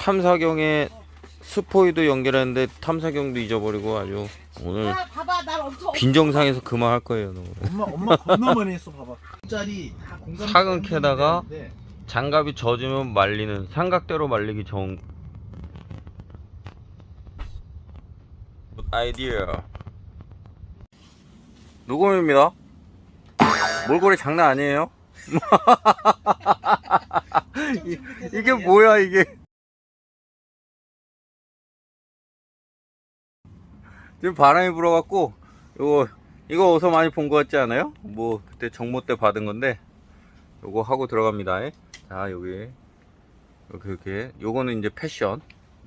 탐사경에 스포이도 연결했는데 탐사경도 잊어버리고 아주 오늘 아, 봐봐 날 엄청 빈정상에서 그만 할 거예요. 너. 엄마 엄마 겁나 많이 했어 봐봐. 짜리 다 공감. 사근 캐다가 장갑이 젖으면 말리는 삼각대로 말리기 정 아이디어 녹음입니다 몰골이 장난 아니에요 이, 이게 뭐야 이게 지금 바람이 불어갖고 이거 이거 어디서 많이 본 것 같지 않아요? 뭐 그때 정모 때 받은 건데 요거 하고 들어갑니다. 자, 여기. 이렇게, 이렇게. 요거는 이제 패션.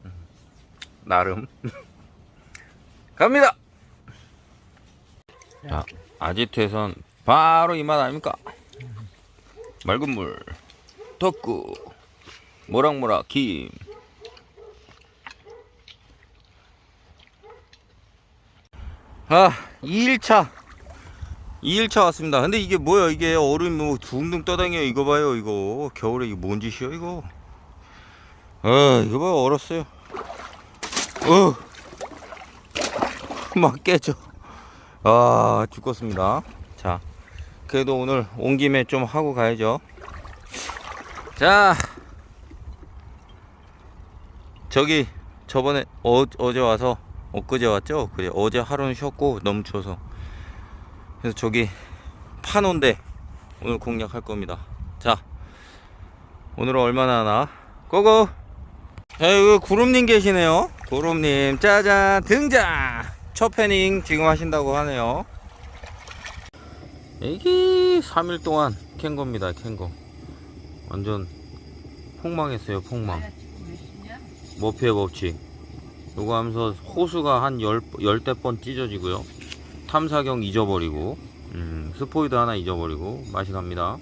음, 나름. 갑니다! 자, 아지트에선 바로 이 맛 아닙니까? 맑은 물, 덕구, 모락모락 김. 아, 2일차. 2일차 왔습니다. 근데 이게 뭐야, 이게 얼음이 뭐 둥둥 떠다녀. 이거 봐요, 이거. 겨울에 이게 뭔 짓이야, 이거. 아, 이거 봐요, 얼었어요. 어. 막 깨져. 아, 죽겠습니다. 자, 그래도 오늘 온 김에 좀 하고 가야죠. 자, 저기 저번에 어, 어제 와서 엊그제 왔죠? 그래 어제 하루는 쉬었고 너무 추워서 그래서 저기 파노인데 오늘 공략할 겁니다. 자, 오늘은 얼마나 하나? 고고! 자, 여기 구름님 계시네요. 구름님, 짜잔, 등장! 첫 패닝 지금 하신다고 하네요. 이게 3일 동안 캔 겁니다, 캔 거. 완전 폭망했어요, 폭망. 머피의 법칙. 요거 하면서 호수가 한 열, 열대 번 찢어지고요. 탐사경 잊어버리고, 음, 스포이드 하나 잊어버리고, 맛이 갑니다.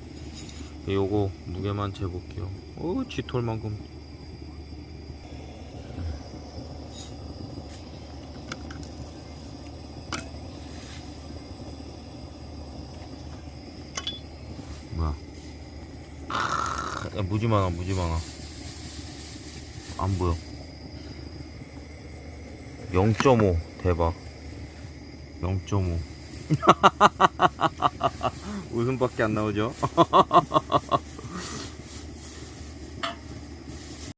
요거 무게만 재볼게요. 오, 쥐톨만큼. 뭐야. 크, 야, 무지 많아, 무지 많아. 안 보여. 0.5 대박. 0.5 웃음밖에 안 나오죠